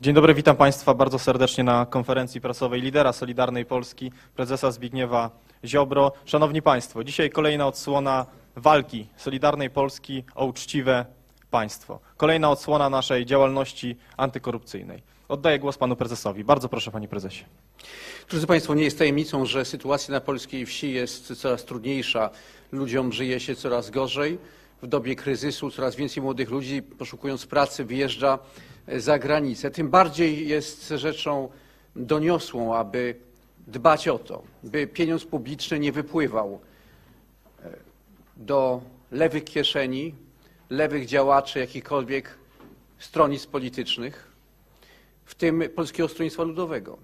Dzień dobry, witam Państwa bardzo serdecznie na konferencji prasowej lidera Solidarnej Polski, prezesa Zbigniewa Ziobro. Szanowni Państwo, dzisiaj kolejna odsłona walki Solidarnej Polski o uczciwe państwo. Kolejna odsłona naszej działalności antykorupcyjnej. Oddaję głos Panu Prezesowi. Bardzo proszę Panie Prezesie. Drodzy Państwo, nie jest tajemnicą, że sytuacja na polskiej wsi jest coraz trudniejsza. Ludziom żyje się coraz gorzej. W dobie kryzysu coraz więcej młodych ludzi, poszukując pracy, wyjeżdża za granicę. Tym bardziej jest rzeczą doniosłą, aby dbać o to, by pieniądz publiczny nie wypływał e, do lewych kieszeni, lewych działaczy jakichkolwiek stronnictw politycznych, w tym Polskiego Stronnictwa Ludowego.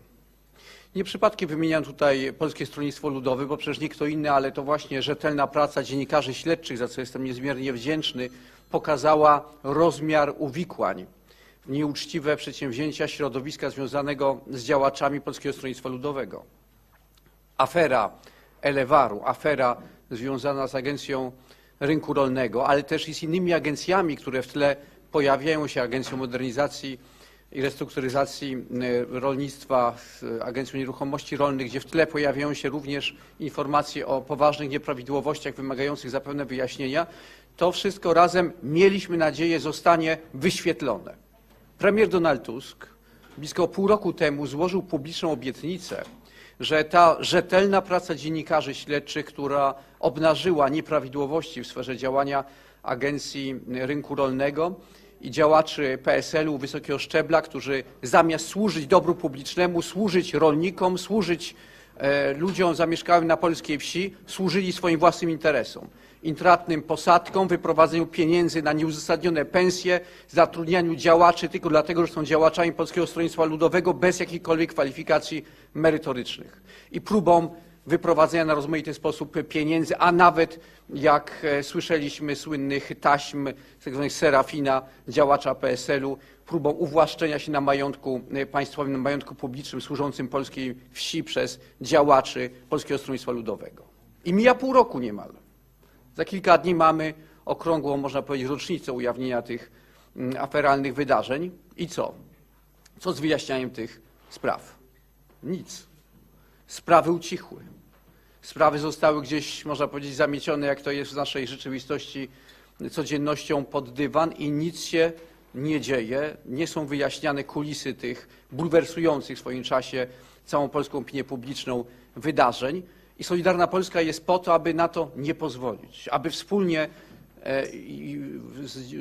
Nie przypadkiem wymieniam tutaj Polskie Stronnictwo Ludowe, bo przecież nie inny, ale to właśnie rzetelna praca dziennikarzy śledczych, za co jestem niezmiernie wdzięczny, pokazała rozmiar uwikłań w nieuczciwe przedsięwzięcia środowiska związanego z działaczami Polskiego Stronnictwa Ludowego. Afera Elewaru, afera związana z Agencją Rynku Rolnego, ale też i z innymi agencjami, które w tle pojawiają się, Agencją Modernizacji i Restrukturyzacji y, Rolnictwa, z Agencją Nieruchomości Rolnych, gdzie w tle pojawiają się również informacje o poważnych nieprawidłowościach wymagających zapewne wyjaśnienia, to wszystko razem mieliśmy nadzieję zostanie wyświetlone. Premier Donald Tusk blisko pół roku temu złożył publiczną obietnicę, że ta rzetelna praca dziennikarzy śledczych, która obnażyła nieprawidłowości w sferze działania Agencji Rynku Rolnego i działaczy PSL-u wysokiego szczebla, którzy zamiast służyć dobru publicznemu, służyć rolnikom, służyć e, ludziom zamieszkałym na polskiej wsi, służyli swoim własnym interesom. Intratnym posadkom, wyprowadzeniu pieniędzy na nieuzasadnione pensje, zatrudnianiu działaczy tylko dlatego, że są działaczami Polskiego Stronnictwa Ludowego bez jakichkolwiek kwalifikacji merytorycznych. I próbą wyprowadzenia na rozmaity sposób pieniędzy, a nawet jak e, słyszeliśmy słynnych taśm tzw. Serafina, działacza PSL-u, próbą uwłaszczenia się na majątku e, państwowym, na majątku publicznym służącym polskiej wsi przez działaczy Polskiego Stronnictwa Ludowego. I mija pół roku niemal. Za kilka dni mamy okrągłą, można powiedzieć, rocznicę ujawnienia tych aferalnych wydarzeń. I co? Co z wyjaśnianiem tych spraw? Nic. Sprawy ucichły. Sprawy zostały gdzieś, można powiedzieć, zamiecione, jak to jest w naszej rzeczywistości, codziennością pod dywan i nic się nie dzieje. Nie są wyjaśniane kulisy tych bulwersujących w swoim czasie całą polską opinię publiczną wydarzeń. I Solidarna Polska jest po to, aby na to nie pozwolić, aby wspólnie e,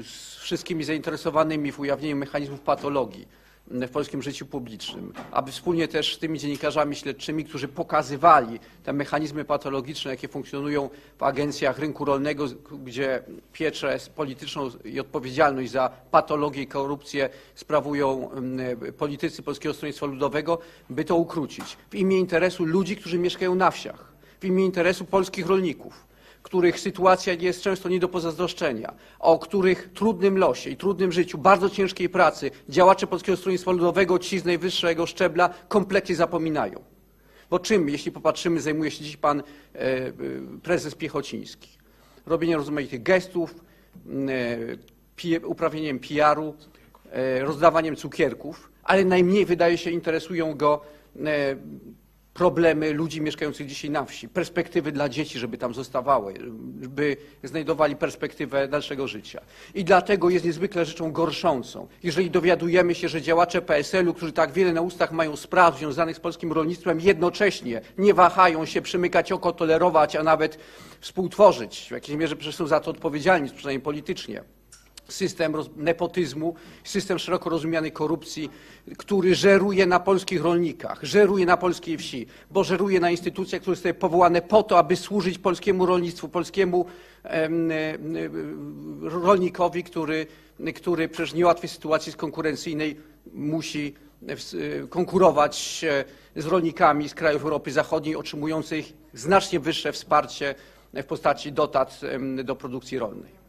z wszystkimi zainteresowanymi w ujawnieniu mechanizmów patologii w polskim życiu publicznym, aby wspólnie też z tymi dziennikarzami śledczymi, którzy pokazywali te mechanizmy patologiczne, jakie funkcjonują w agencjach rynku rolnego, gdzie pieczę polityczną i odpowiedzialność za patologię i korupcję sprawują mm, politycy Polskiego Stronnictwa Ludowego, by to ukrócić. W imię interesu ludzi, którzy mieszkają na wsiach, w imię interesu polskich rolników których sytuacja jest często nie do pozazdroszczenia, o których trudnym losie i trudnym życiu, bardzo ciężkiej pracy działacze Polskiego Stronnictwa Ludowego, ci z najwyższego szczebla kompletnie zapominają. Bo czym, jeśli popatrzymy, zajmuje się dziś pan e, e, prezes Piechociński? Robieniem rozmaitych gestów, e, uprawieniem PR-u, rozdawaniem cukierków, ale najmniej wydaje się interesują go problemy ludzi mieszkających dzisiaj na wsi, perspektywy dla dzieci, żeby tam zostawały, by znajdowali perspektywę dalszego życia. I dlatego jest niezwykle rzeczą gorszącą, jeżeli dowiadujemy się, że działacze PSL-u, którzy tak wiele na ustach mają spraw związanych z polskim rolnictwem, jednocześnie nie wahają się przymykać oko, tolerować, a nawet współtworzyć. W jakiejś mierze przecież są za to odpowiedzialni, przynajmniej politycznie system nepotyzmu, system szeroko rozumianej korupcji, który żeruje na polskich rolnikach, żeruje na polskiej wsi, bo żeruje na instytucjach, które zostały powołane po to, aby służyć polskiemu rolnictwu, polskiemu em, em, rolnikowi, który, który przecież w niełatwej sytuacji konkurencyjnej musi konkurować e, z rolnikami z krajów Europy Zachodniej, otrzymujących znacznie wyższe wsparcie w postaci dotat do produkcji rolnej.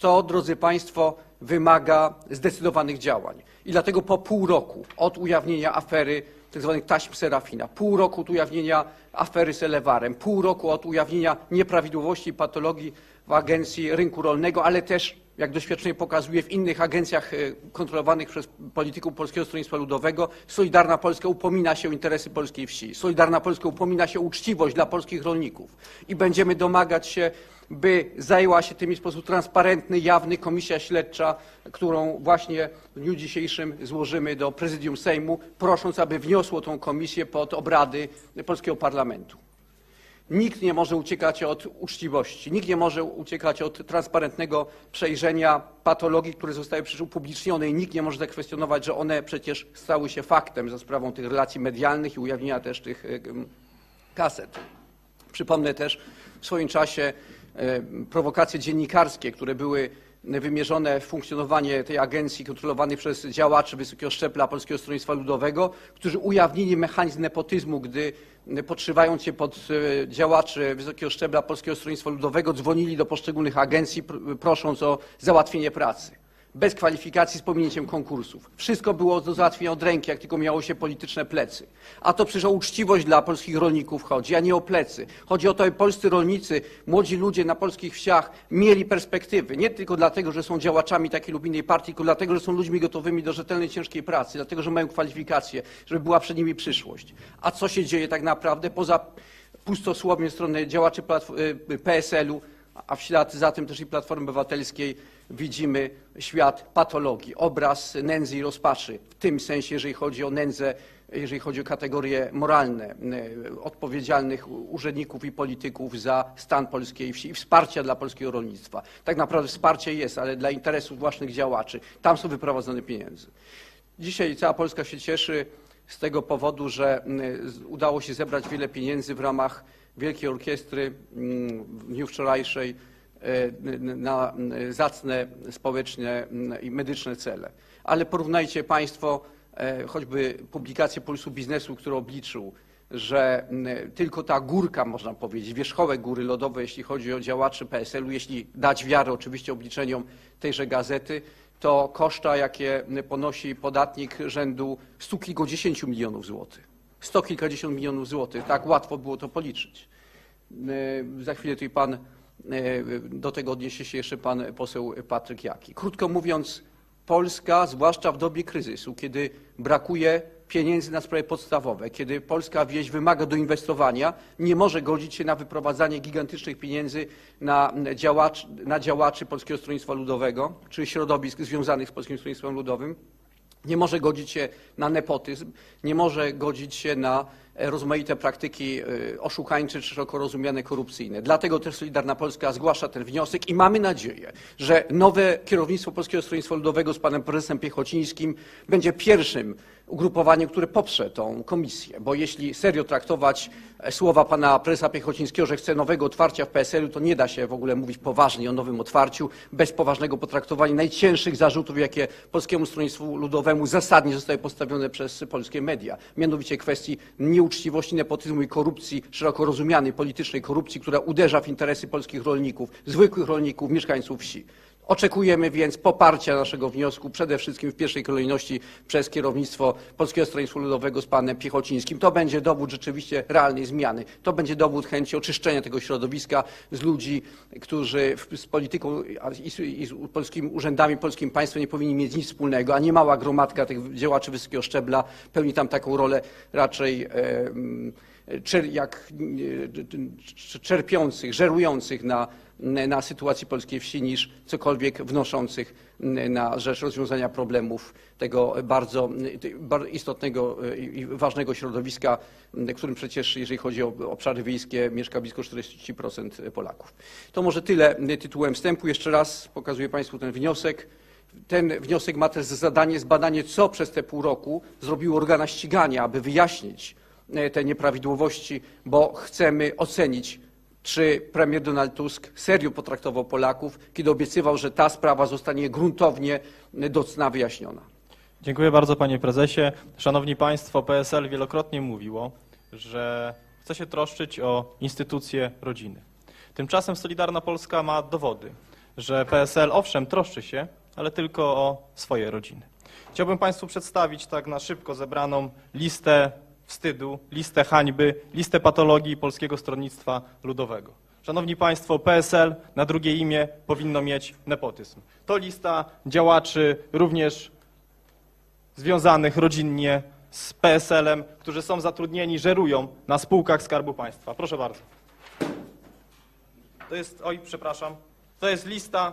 To, drodzy Państwo, wymaga zdecydowanych działań. I dlatego po pół roku od ujawnienia afery tzw. taśm Serafina, pół roku od ujawnienia afery z Elewarem, pół roku od ujawnienia nieprawidłowości i patologii w Agencji Rynku Rolnego, ale też jak doświadczenie pokazuje w innych agencjach e, kontrolowanych przez polityków Polskiego Stronnictwa Ludowego, Solidarna Polska upomina się o interesy polskiej wsi. Solidarna Polska upomina się o uczciwość dla polskich rolników i będziemy domagać się, by zajęła się tymi w sposób transparentny, jawny komisja śledcza, którą właśnie w dniu dzisiejszym złożymy do prezydium Sejmu, prosząc, aby wniosło tą komisję pod obrady polskiego parlamentu. Nikt nie może uciekać od uczciwości, nikt nie może uciekać od transparentnego przejrzenia patologii, które zostały przecież upublicznione i nikt nie może zakwestionować, że one przecież stały się faktem za sprawą tych relacji medialnych i ujawnienia też tych kaset. Przypomnę też w swoim czasie prowokacje dziennikarskie, które były wymierzone w funkcjonowanie tej agencji kontrolowanej przez działaczy wysokiego szczebla Polskiego Stronnictwa Ludowego, którzy ujawnili mechanizm nepotyzmu, gdy podszywając się pod e, działaczy wysokiego szczebla Polskiego Stronnictwa Ludowego dzwonili do poszczególnych agencji pr- prosząc o załatwienie pracy. Bez kwalifikacji, z pominięciem konkursów. Wszystko było do załatwienia od ręki, jak tylko miało się polityczne plecy. A to przecież o uczciwość dla polskich rolników chodzi, a nie o plecy. Chodzi o to, aby polscy rolnicy, młodzi ludzie na polskich wsiach mieli perspektywy. Nie tylko dlatego, że są działaczami takiej lub innej partii, tylko dlatego, że są ludźmi gotowymi do rzetelnej, ciężkiej pracy, dlatego, że mają kwalifikacje, żeby była przed nimi przyszłość. A co się dzieje tak naprawdę poza pustosłowiem strony działaczy Platf- y, PSL-u, a w ślad za tym też i Platformy Obywatelskiej widzimy świat patologii, obraz nędzy i rozpaczy. W tym sensie, jeżeli chodzi o nędzę, jeżeli chodzi o kategorie moralne y, odpowiedzialnych urzędników i polityków za stan polskiej wsi i wsparcia dla polskiego rolnictwa. Tak naprawdę wsparcie jest, ale dla interesów własnych działaczy. Tam są wyprowadzone pieniądze. Dzisiaj cała Polska się cieszy z tego powodu, że udało się zebrać wiele pieniędzy w ramach Wielkiej Orkiestry w dniu wczorajszej e, na mm, zacne społeczne mm, i medyczne cele. Ale porównajcie Państwo e, choćby publikację Pulsu Biznesu, który obliczył, że tylko ta górka, można powiedzieć, wierzchołek góry lodowej, jeśli chodzi o działaczy PSL-u, jeśli dać wiarę oczywiście obliczeniom tejże gazety, to koszta, jakie ponosi podatnik rzędu stu kilkudziesięciu milionów złotych. Sto kilkadziesiąt milionów złotych. Tak łatwo było to policzyć. Za chwilę tutaj pan, do tego odniesie się jeszcze pan poseł Patryk Jaki. Krótko mówiąc, Polska, zwłaszcza w dobie kryzysu, kiedy brakuje pieniędzy na sprawy podstawowe, kiedy polska wieś wymaga doinwestowania, nie może godzić się na wyprowadzanie gigantycznych pieniędzy na, na działaczy Polskiego Stronnictwa Ludowego czy środowisk związanych z Polskim Stronnictwem Ludowym. Nie może godzić się na nepotyzm, nie może godzić się na e, rozmaite praktyki e, oszukańcze czy szeroko rozumiane korupcyjne. Dlatego też Solidarna Polska zgłasza ten wniosek i mamy nadzieję, że nowe kierownictwo Polskiego Stronnictwa Ludowego z panem prezesem Piechocińskim będzie pierwszym ugrupowaniem, które poprze tą komisję, bo jeśli serio traktować e, słowa pana prezesa Piechocińskiego, że chce nowego otwarcia w PSL-u, to nie da się w ogóle mówić poważnie o nowym otwarciu bez poważnego potraktowania najcięższych zarzutów, jakie Polskiemu Stronnictwu Ludowemu zasadnie zostały postawione przez polskie media, mianowicie kwestii nieuczciwości, nepotyzmu i korupcji, szeroko rozumianej politycznej korupcji, która uderza w interesy polskich rolników, zwykłych rolników, mieszkańców wsi. Oczekujemy więc poparcia naszego wniosku, przede wszystkim w pierwszej kolejności przez kierownictwo Polskiego Stronnictwa Ludowego z panem Piechocińskim. To będzie dowód rzeczywiście realnej zmiany. To będzie dowód chęci oczyszczenia tego środowiska z ludzi, którzy z polityką i z, polskimi urzędami, polskim państwem nie powinni mieć nic wspólnego, a niemała gromadka tych działaczy wysokiego szczebla pełni tam taką rolę raczej czer, jak e, czerpiących, żerujących na, na sytuacji polskiej wsi niż cokolwiek wnoszących na rzecz rozwiązania problemów tego bardzo istotnego i i ważnego środowiska, którym przecież, jeżeli chodzi o obszary wiejskie, mieszka blisko 40% Polaków. To może tyle tytułem wstępu. Jeszcze raz pokazuję Państwu ten wniosek. Ten wniosek ma też za zadanie zbadanie, co przez te pół roku zrobiły organa ścigania, aby wyjaśnić e, te nieprawidłowości, bo chcemy ocenić, czy premier Donald Tusk serio potraktował Polaków, kiedy obiecywał, że ta sprawa zostanie gruntownie e, do cna wyjaśniona. Dziękuję bardzo panie prezesie. Szanowni państwo, PSL wielokrotnie mówiło, że chce się troszczyć o instytucje rodziny. Tymczasem Solidarna Polska ma dowody, że PSL owszem troszczy się, ale tylko o swoje rodziny. Chciałbym państwu przedstawić tak na szybko zebraną listę wstydu, listę hańby, listę patologii Polskiego Stronnictwa Ludowego. Szanowni Państwo, PSL na drugie imię powinno mieć nepotyzm. To lista działaczy również związanych rodzinnie z PSL-em, którzy są zatrudnieni, żerują na spółkach Skarbu Państwa. Proszę bardzo. To jest, oj, przepraszam, to jest lista,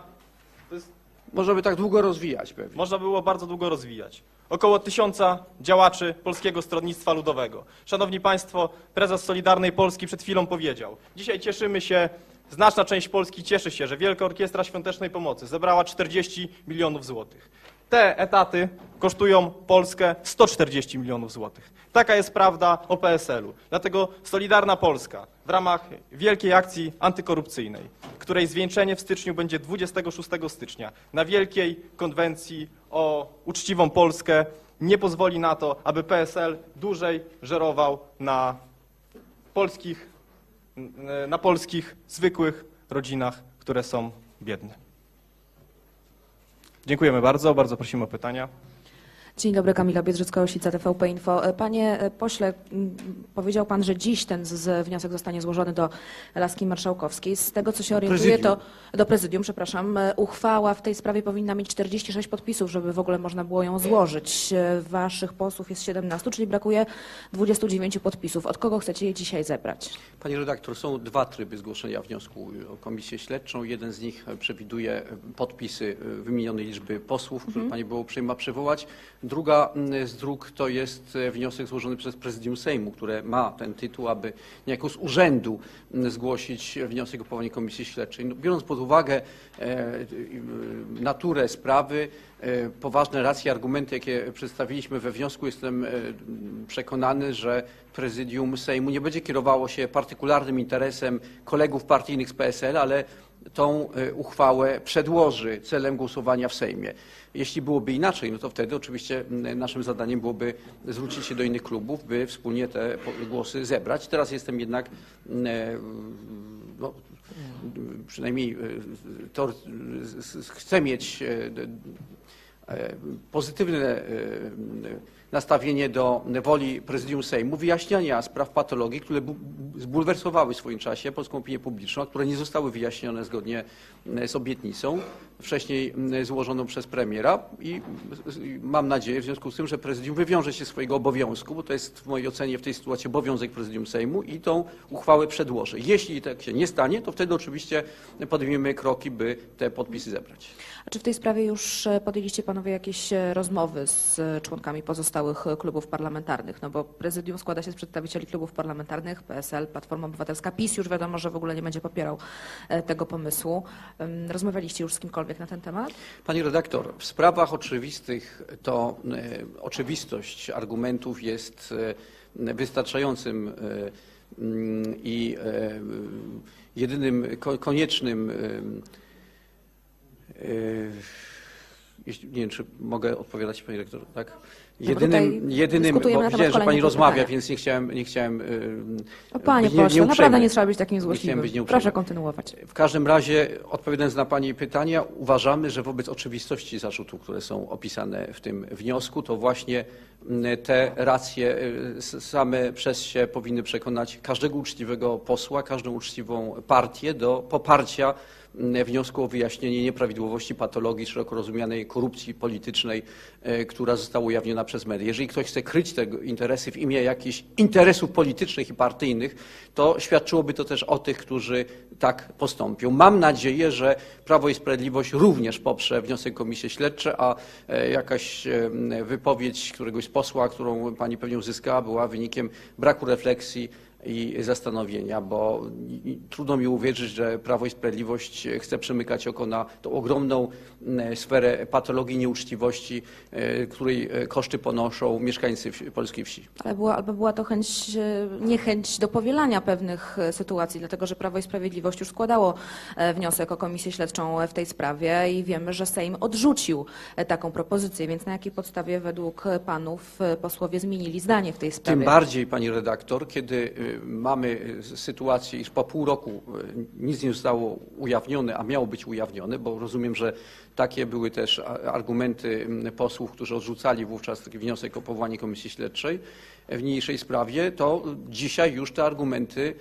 to jest, Możemy tak długo rozwijać pewnie. można było bardzo długo rozwijać. Około tysiąca działaczy Polskiego Stronnictwa Ludowego. Szanowni Państwo, prezes Solidarnej Polski przed chwilą powiedział, dzisiaj cieszymy się, znaczna część Polski cieszy się, że Wielka Orkiestra Świątecznej Pomocy zebrała 40 milionów złotych. Te etaty kosztują Polskę 140 milionów złotych. Taka jest prawda o PSL-u. Dlatego Solidarna Polska w ramach wielkiej akcji antykorupcyjnej, której zwieńczenie w styczniu będzie 26 stycznia, na wielkiej konwencji o uczciwą Polskę, nie pozwoli na to, aby PSL dłużej żerował na polskich, na polskich zwykłych rodzinach, które są biedne. Dziękujemy bardzo, bardzo prosimy o pytania. Dzień dobry, Kamila Biedrzycka-Osica, TVP Info. E, Panie e, pośle, powiedział pan, że dziś ten z- z wniosek zostanie złożony do Laski Marszałkowskiej. Z tego, co się orientuję, to do prezydium, przepraszam, e, uchwała w tej sprawie powinna mieć 46 podpisów, żeby w ogóle można było ją złożyć. Waszych posłów jest 17, czyli brakuje 29 podpisów. Od kogo chcecie je dzisiaj zebrać? Pani redaktor, są dwa tryby zgłoszenia wniosku o komisję śledczą. Jeden z nich przewiduje podpisy wymienionej liczby posłów, które pani było uprzejma przywołać. Druga mm, z dróg to jest wniosek złożony przez Prezydium Sejmu, które ma ten tytuł, aby niejako z urzędu mm, zgłosić wniosek o powołanie komisji śledczej. No, biorąc pod uwagę e, e, naturę sprawy, e, poważne racje, argumenty, jakie przedstawiliśmy we wniosku, jestem e, przekonany, że prezydium Sejmu nie będzie kierowało się partykularnym interesem kolegów partyjnych z PSL, ale tą e, uchwałę przedłoży celem głosowania w Sejmie. Jeśli byłoby inaczej, no to wtedy oczywiście naszym zadaniem byłoby zwrócić się do innych klubów, by wspólnie te głosy zebrać. Teraz jestem jednak e, no, przynajmniej e, to chcę mieć pozytywne e, nastawienie do woli prezydium Sejmu, wyjaśniania spraw patologii, które bu- zbulwersowały w swoim czasie polską opinię publiczną, które nie zostały wyjaśnione zgodnie z obietnicą wcześniej złożoną przez premiera i mam nadzieję w związku z tym, że prezydium wywiąże się swojego obowiązku, bo to jest w mojej ocenie w tej sytuacji obowiązek prezydium Sejmu i tą uchwałę przedłoży. Jeśli tak się nie stanie, to wtedy oczywiście podejmiemy kroki, by te podpisy zebrać. A czy w tej sprawie już e, podjęliście jakieś e, rozmowy z e, członkami pozostałych e, klubów parlamentarnych? No bo prezydium składa się z przedstawicieli klubów parlamentarnych, PSL, Platforma Obywatelska, PiS już wiadomo, że w ogóle nie będzie popierał tego pomysłu. Rozmawialiście już z kimkolwiek na ten temat? Pani redaktor, w sprawach oczywistych to oczywistość argumentów jest wystarczającym i jedynym ko- koniecznym. Jeśli, nie wiem, czy mogę odpowiadać Pani redaktor, tak? No Jedynym, tutaj jedynym bo widziałem, że Pani rozmawia, pytania. więc nie chciałem, nie chciałem e, O panie nie- pośle, naprawdę nie trzeba być takim złośliwym. być. Proszę kontynuować. W każdym razie, odpowiadając na Pani pytania, uważamy, że wobec oczywistości zarzutów, które są opisane w tym wniosku, to właśnie mm, te racje y, same przez się powinny przekonać każdego uczciwego posła, każdą uczciwą partię do poparcia wniosku o wyjaśnienie nieprawidłowości, patologii szeroko rozumianej korupcji politycznej, y, która została ujawniona przez media. Jeżeli ktoś chce kryć te interesy w imię jakichś interesów politycznych i partyjnych, to świadczyłoby to też o tych, którzy tak postąpią. Mam nadzieję, że Prawo i Sprawiedliwość również poprze wniosek Komisji Śledczej, a e, jakaś e, wypowiedź któregoś posła, którą pani pewnie uzyskała, była wynikiem braku refleksji i zastanowienia, bo trudno mi uwierzyć, że Prawo i Sprawiedliwość chce przymykać oko na tą ogromną m, sferę patologii nieuczciwości, e, której e, koszty ponoszą mieszkańcy polskiej wsi. Ale była, albo była to chęć, e, niechęć do powielania pewnych sytuacji, dlatego że Prawo i Sprawiedliwość już składało wniosek o komisję śledczą w tej sprawie i wiemy, że Sejm odrzucił taką propozycję, więc na jakiej podstawie według panów posłowie zmienili zdanie w tej sprawie? Tym bardziej, pani redaktor, kiedy mamy y, sytuację, iż po pół roku y, nic nie zostało ujawnione, a miało być ujawnione, bo rozumiem, że takie były też argumenty posłów, którzy odrzucali wówczas taki wniosek o powołanie komisji śledczej w niniejszej sprawie, to dzisiaj już te argumenty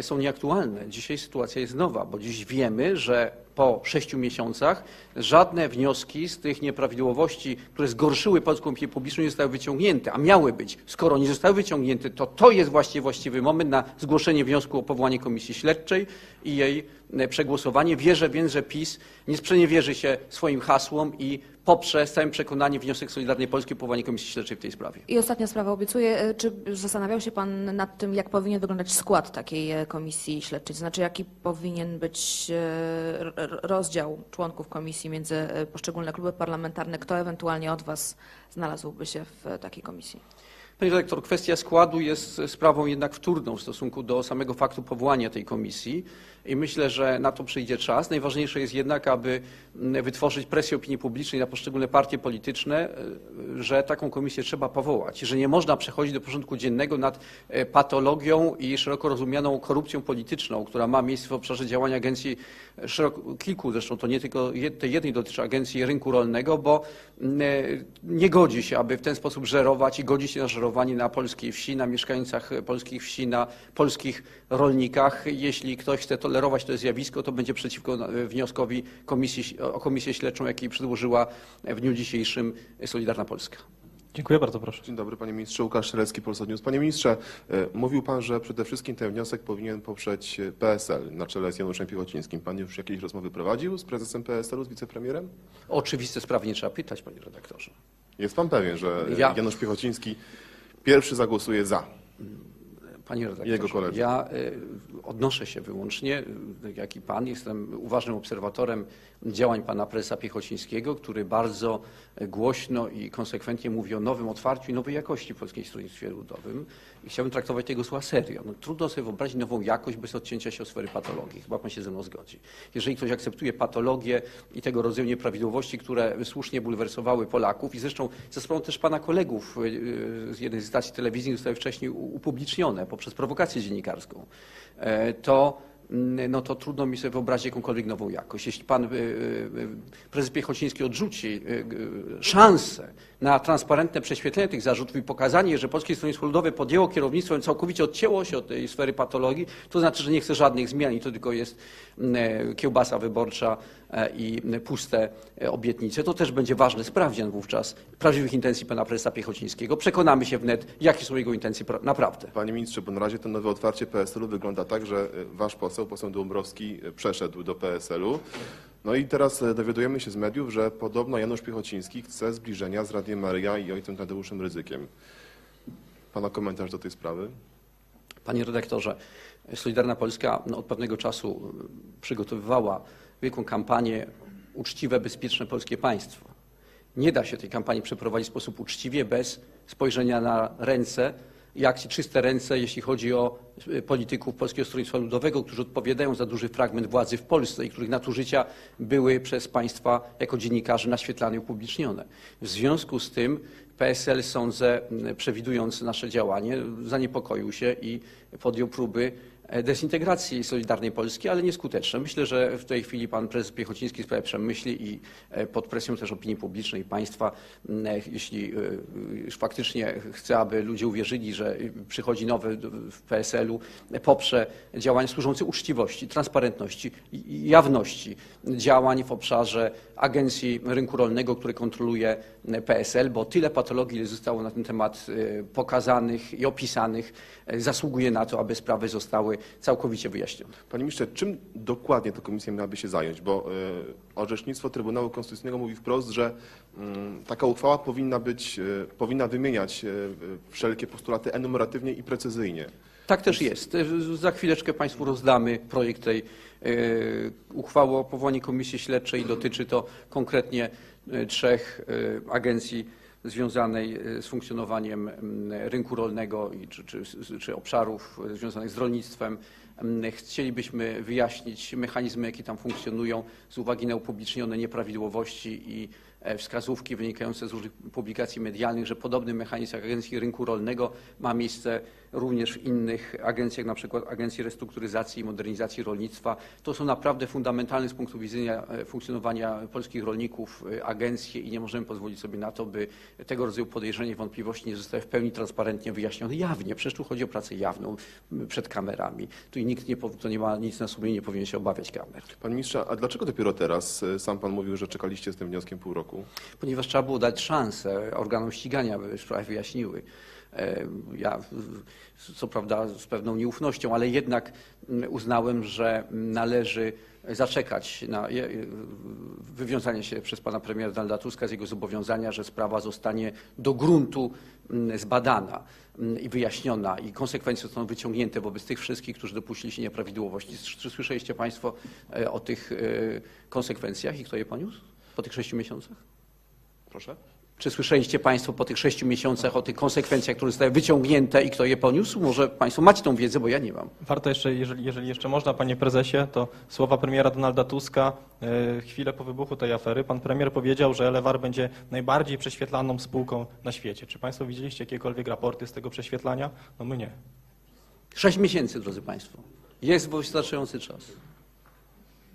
są nieaktualne. Dzisiaj sytuacja jest nowa, bo dziś wiemy, że po sześciu miesiącach żadne wnioski z tych nieprawidłowości, które zgorszyły polską opinię publiczną, nie zostały wyciągnięte, a miały być. Skoro nie zostały wyciągnięte, to to jest właśnie właściwy moment na zgłoszenie wniosku o powołanie komisji śledczej i jej przegłosowanie. Wierzę więc, że PiS nie sprzeniewierzy się swoim hasłom i poprze z całym przekonaniem wniosek Solidarnej Polski o powołanie komisji śledczej w tej sprawie. I ostatnia sprawa, obiecuję. E, Czy zastanawiał się Pan nad tym, jak powinien wyglądać skład takiej e, komisji śledczej? To znaczy, jaki powinien być e, rozdział członków komisji między e, poszczególne kluby parlamentarne? Kto ewentualnie od Was znalazłby się w e, takiej komisji? Panie kwestia składu jest sprawą jednak wtórną w stosunku do samego faktu powołania tej komisji i myślę, że na to przyjdzie czas. Najważniejsze jest jednak, aby wytworzyć presję opinii publicznej na poszczególne partie polityczne, e, że taką komisję trzeba powołać, że nie można przechodzić do porządku dziennego nad e, patologią i szeroko rozumianą korupcją polityczną, która ma miejsce w obszarze działania agencji szeroko, kilku, zresztą to nie tylko tej jednej dotyczy agencji rynku rolnego, bo mm, e, nie godzi się, aby w ten sposób żerować i godzi się na żerowanie na polskiej wsi, na mieszkańcach polskich wsi, na polskich rolnikach. Jeśli ktoś chce tolerować to zjawisko, to będzie przeciwko e, wnioskowi komisji, o komisję śledczą, jaki przedłożyła w dniu dzisiejszym Solidarna Polska. Dziękuję bardzo, proszę. Dzień dobry, panie ministrze. Łukasz Szelecki, Polsat News. Panie ministrze, e, mówił pan, że przede wszystkim ten wniosek powinien poprzeć e, PSL na czele z Januszem Piechocińskim. Pan już jakieś rozmowy prowadził z prezesem PSL-u, z wicepremierem? Oczywiste sprawy nie trzeba pytać, panie redaktorze. Jest pan pewien, że Ja- Janusz Piechociński pierwszy zagłosuje za? Panie redaktorze, Jego koledzy. ja y, odnoszę się wyłącznie, y, tak jak i pan, jestem uważnym obserwatorem działań pana prezesa Piechocińskiego, który bardzo y, głośno i konsekwentnie mówi o nowym otwarciu i nowej jakości w Polskiej Stronnictwie Ludowym i chciałbym traktować tego słowa serio. No, trudno sobie wyobrazić nową jakość bez odcięcia się od sfery patologii. Chyba pan się ze mną zgodzi. Jeżeli ktoś akceptuje patologię i tego rodzaju nieprawidłowości, które słusznie bulwersowały Polaków i zresztą za sprawą też pana kolegów y, y, z jednej z stacji telewizyjnych zostały wcześniej upublicznione poprzez prowokację dziennikarską, e, to no to trudno mi sobie wyobrazić jakąkolwiek nową jakość. Jeśli pan y, y, y, prezes Piechociński odrzuci szansę na transparentne prześwietlenie tych zarzutów i pokazanie, że Polskie Stronnictwo Ludowe podjęło kierownictwo i całkowicie odcięło się od tej sfery patologii, to znaczy, że nie chce żadnych zmian i to tylko jest mm, e, kiełbasa wyborcza i mm, puste e, obietnice. To też będzie ważny sprawdzian wówczas prawdziwych intencji pana prezesa Piechocińskiego. Przekonamy się wnet, jakie są jego intencje pra- naprawdę. Panie ministrze, bo na razie to nowe otwarcie PSL-u wygląda tak, że e, wasz poseł, poseł Dąbrowski e, przeszedł do PSL-u. No i teraz e, dowiadujemy się z mediów, że podobno Janusz Piechociński chce zbliżenia z Radiem Maryja i ojcem Tadeuszem Ryzykiem. Pana komentarz do tej sprawy? Panie redaktorze, Solidarna Polska od pewnego czasu przygotowywała wielką kampanię Uczciwe, bezpieczne polskie państwo. Nie da się tej kampanii przeprowadzić w sposób uczciwie bez spojrzenia na ręce i akcji czyste ręce, jeśli chodzi o y, polityków Polskiego Stronnictwa Ludowego, którzy odpowiadają za duży fragment władzy w Polsce i których nadużycia były przez państwa jako dziennikarzy naświetlane i upublicznione. W związku z tym PSL, sądzę, przewidując nasze działanie, zaniepokoił się i podjął próby e, dezintegracji Solidarnej Polski, ale nieskuteczne. Myślę, że w tej chwili pan prezes Piechociński sprawę przemyśli i e, pod presją też opinii publicznej państwa, e, jeśli e, już faktycznie chce, aby ludzie uwierzyli, że przychodzi nowy w PSL-u, e, poprze działania służące uczciwości, transparentności jawności działań w obszarze Agencji Rynku Rolnego, który kontroluje e, PSL, bo tyle patologii, zostało na ten temat e, pokazanych i opisanych, e, zasługuje na to, aby sprawy zostały całkowicie wyjaśnione. Panie ministrze, czym dokładnie ta komisja miałaby się zająć? Bo y, orzecznictwo Trybunału Konstytucyjnego mówi wprost, że mm, taka uchwała powinna być, y, powinna wymieniać y, y, wszelkie postulaty enumeratywnie i precyzyjnie. Tak też jest. E, Za chwileczkę Państwu rozdamy projekt tej e, uchwały o powołaniu komisji śledczej. Dotyczy to konkretnie e, trzech e, agencji związanej e, z funkcjonowaniem rynku rolnego czy, czy, czy obszarów e, związanych z rolnictwem, Chcielibyśmy wyjaśnić mechanizmy, jakie tam funkcjonują z uwagi na upublicznione nieprawidłowości i wskazówki wynikające z różnych publikacji medialnych, że podobny mechanizm jak Agencji Rynku Rolnego ma miejsce również w innych agencjach, na przykład Agencji Restrukturyzacji i Modernizacji Rolnictwa. To są naprawdę fundamentalne z punktu widzenia e, funkcjonowania polskich rolników e, agencje i nie możemy pozwolić sobie na to, by tego rodzaju podejrzenia wątpliwości nie zostały w pełni transparentnie wyjaśnione jawnie. Przecież tu chodzi o pracę jawną przed kamerami. Tu nikt nie, nie ma nic na sumieniu, nie powinien się obawiać kamer. Panie ministrze, a dlaczego dopiero teraz? Sam pan mówił, że czekaliście z tym wnioskiem pół roku. Ponieważ trzeba było dać szansę organom ścigania, by sprawy wyjaśniły. E, Ja, co prawda, z pewną nieufnością, ale jednak mm, uznałem, że należy zaczekać na je- wywiązanie się przez pana premiera Donalda Tuska z jego zobowiązania, że sprawa zostanie do gruntu mm, zbadana mm, i wyjaśniona i konsekwencje zostaną wyciągnięte wobec tych wszystkich, którzy dopuścili się nieprawidłowości. Czy słyszeliście państwo e, o tych e, konsekwencjach i kto je poniósł po tych sześciu miesiącach? Proszę? Czy słyszeliście Państwo po tych sześciu miesiącach o tych konsekwencjach, które zostały wyciągnięte i kto je poniósł? Może Państwo macie tą wiedzę, bo ja nie mam. Warto jeszcze, jeżeli, jeżeli jeszcze można, panie prezesie, to słowa premiera Donalda Tuska e, chwilę po wybuchu tej afery. Pan premier powiedział, że Elewar będzie najbardziej prześwietlaną spółką na świecie. Czy państwo widzieliście jakiekolwiek raporty z tego prześwietlania? No my nie. Sześć miesięcy, drodzy Państwo. Jest wystarczający czas.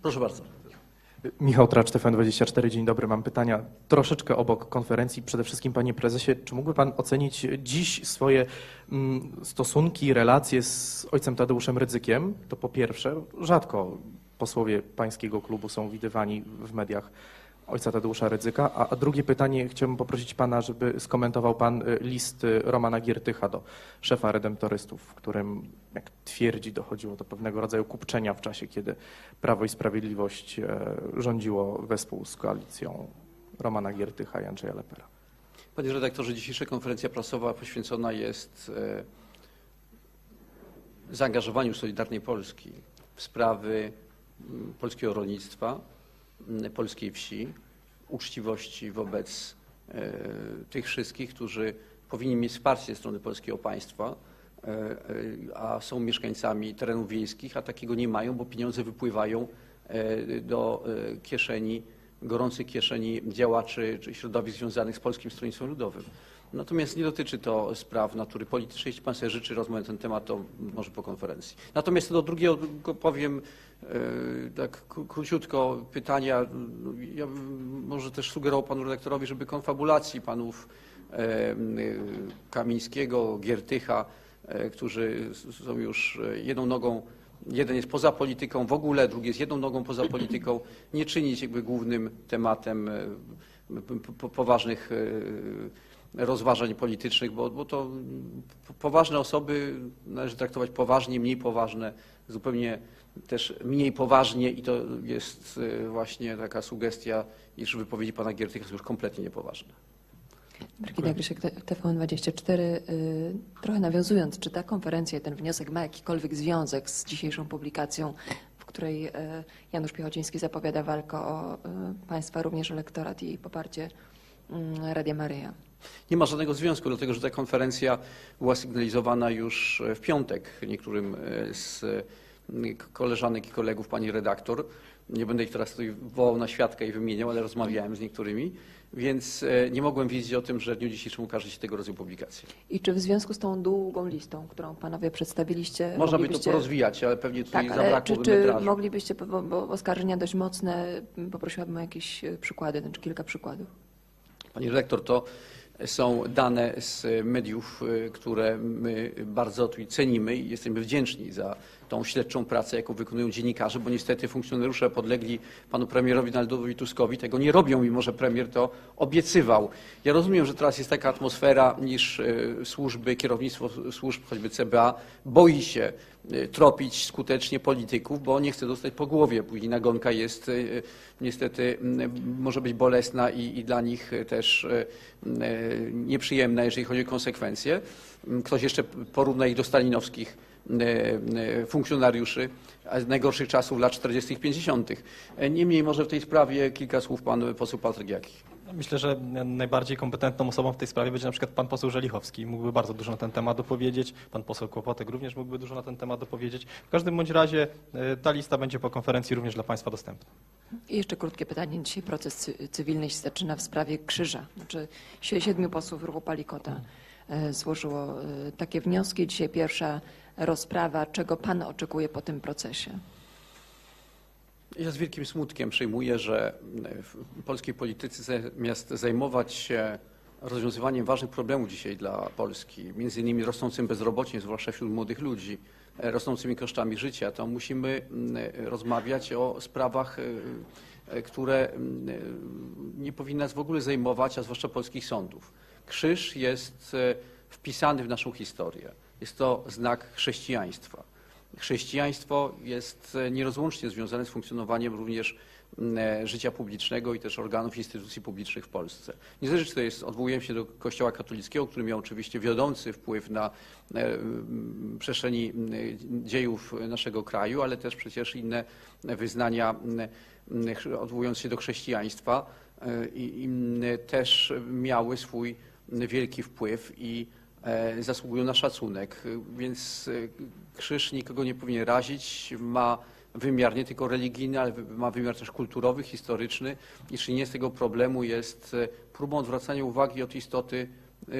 Proszę bardzo. Michał Tracz, TVN24, dzień dobry. Mam pytania troszeczkę obok konferencji. Przede wszystkim, panie prezesie, czy mógłby pan ocenić dziś swoje mm, stosunki, relacje z ojcem Tadeuszem Rydzykiem? To po pierwsze, rzadko posłowie pańskiego klubu są widywani w mediach ojca Tadeusza Rydzyka. A, a drugie pytanie, chciałbym poprosić pana, żeby skomentował pan y, list y, Romana Giertycha do szefa redemptorystów, w którym, jak twierdzi, dochodziło do pewnego rodzaju kupczenia w czasie, kiedy Prawo i Sprawiedliwość e, rządziło wespół z koalicją Romana Giertycha i Andrzeja Lepera. Panie redaktorze, dzisiejsza konferencja prasowa poświęcona jest e, zaangażowaniu Solidarnej Polski w sprawy polskiego rolnictwa, polskiej wsi, uczciwości wobec e, tych wszystkich, którzy powinni mieć wsparcie ze strony polskiego państwa, e, a są mieszkańcami terenów wiejskich, a takiego nie mają, bo pieniądze wypływają do kieszeni, gorących kieszeni działaczy czy środowisk związanych z Polskim Stronnictwem Ludowym. Natomiast nie dotyczy to spraw natury politycznej. Jeśli Pan sobie życzy rozmowy na ten temat, to może po konferencji. Natomiast do drugiego powiem e, tak kró- króciutko pytania. Ja może też sugerował Panu redaktorowi, żeby konfabulacji panów e, Kamińskiego, Giertycha, e, którzy są już jedną nogą jeden jest poza polityką w ogóle, drugi jest jedną nogą poza polityką, nie czynić jakby głównym tematem e, poważnych e, rozważań politycznych, bo, bo to poważne osoby należy traktować poważnie, mniej poważne, zupełnie też mniej poważnie i to jest e, właśnie taka sugestia, iż wypowiedzi pana Giertycha są już kompletnie niepoważne. Brygida Grysiek, T- TVN24. y, Trochę nawiązując, czy ta konferencja i ten wniosek ma jakikolwiek związek z dzisiejszą publikacją, w której y, Janusz Piechociński zapowiada walkę o y, państwa, również elektorat i poparcie mm, Radia Maryja? Nie ma żadnego związku, dlatego że ta konferencja była sygnalizowana już w piątek niektórym z koleżanek i kolegów, pani redaktor. Nie będę ich teraz tutaj wołał na świadka i wymieniał, ale rozmawiałem z niektórymi, więc e, nie mogłem wiedzieć o tym, że w dniu dzisiejszym ukaże się tego rodzaju publikacja. I czy w związku z tą długą listą, którą panowie przedstawiliście, Można by to porozwijać, ale pewnie tutaj Tak, ale czy, czy metrażu. moglibyście, bo, bo oskarżenia dość mocne, poprosiłabym o jakieś e, przykłady, znaczy kilka przykładów. Pani redaktor, to są dane z mediów, y, które my bardzo cenimy i jesteśmy wdzięczni za tą śledczą pracę, jaką wykonują dziennikarze, bo niestety funkcjonariusze podlegli panu premierowi Donaldowi Tuskowi tego nie robią, mimo że premier to obiecywał. Ja rozumiem, że teraz jest taka atmosfera, niż y, służby, kierownictwo służb, choćby CBA, boi się y, tropić skutecznie polityków, bo nie chce dostać po głowie. Później nagonka jest niestety może być bolesna i, i dla nich też nieprzyjemna, jeżeli chodzi o konsekwencje. Mm, Ktoś jeszcze porówna ich do stalinowskich y, y, funkcjonariuszy najgorszych czasów lat 40. 50. E, Niemniej może w tej sprawie kilka słów pan poseł Patryk Jaki. Myślę, że najbardziej kompetentną osobą w tej sprawie będzie na przykład pan poseł Żelichowski. Mógłby bardzo dużo na ten temat dopowiedzieć. Pan poseł Kłopotek również mógłby dużo na ten temat dopowiedzieć. W każdym bądź razie e, ta lista będzie po konferencji również dla państwa dostępna. I jeszcze krótkie pytanie. Dzisiaj proces cy- cywilny się zaczyna w sprawie krzyża. Znaczy sie- siedmiu posłów ruchu Palikota e, złożyło e, takie wnioski. Dzisiaj pierwsza rozprawa. Czego pan oczekuje po tym procesie? Ja z wielkim smutkiem przyjmuję, że w polskiej politycy zamiast zajmować się rozwiązywaniem ważnych problemów dzisiaj dla Polski, między innymi rosnącym bezrobociem, zwłaszcza wśród młodych ludzi, e, rosnącymi kosztami życia, to musimy rozmawiać o sprawach, e, e, które nie powinny nas w ogóle zajmować, a zwłaszcza polskich sądów. Krzyż jest wpisany w naszą historię. Jest to znak chrześcijaństwa. Chrześcijaństwo jest e, nierozłącznie związane z funkcjonowaniem również e, życia publicznego i też organów instytucji publicznych w Polsce. Niezależnie czy to jest, odwołuję się do Kościoła katolickiego, który miał oczywiście wiodący wpływ na e, przestrzeni dziejów naszego kraju, ale też przecież inne wyznania, odwołując się do chrześcijaństwa, i, i też miały swój wielki wpływ i zasługują na szacunek, więc e, krzyż nikogo nie powinien razić, ma wymiar nie tylko religijny, ale ma wymiar też kulturowy, historyczny i czynienie z tego problemu jest e, próbą odwracania uwagi od istoty e,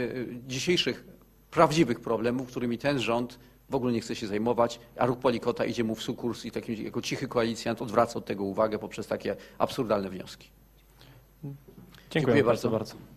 dzisiejszych prawdziwych problemów, którymi ten rząd w ogóle nie chce się zajmować, a ruch Polikota idzie mu w sukurs i takim, jako cichy koalicjant odwraca od tego uwagę poprzez takie absurdalne wnioski. Dziękuję, Dziękuję bardzo. bardzo.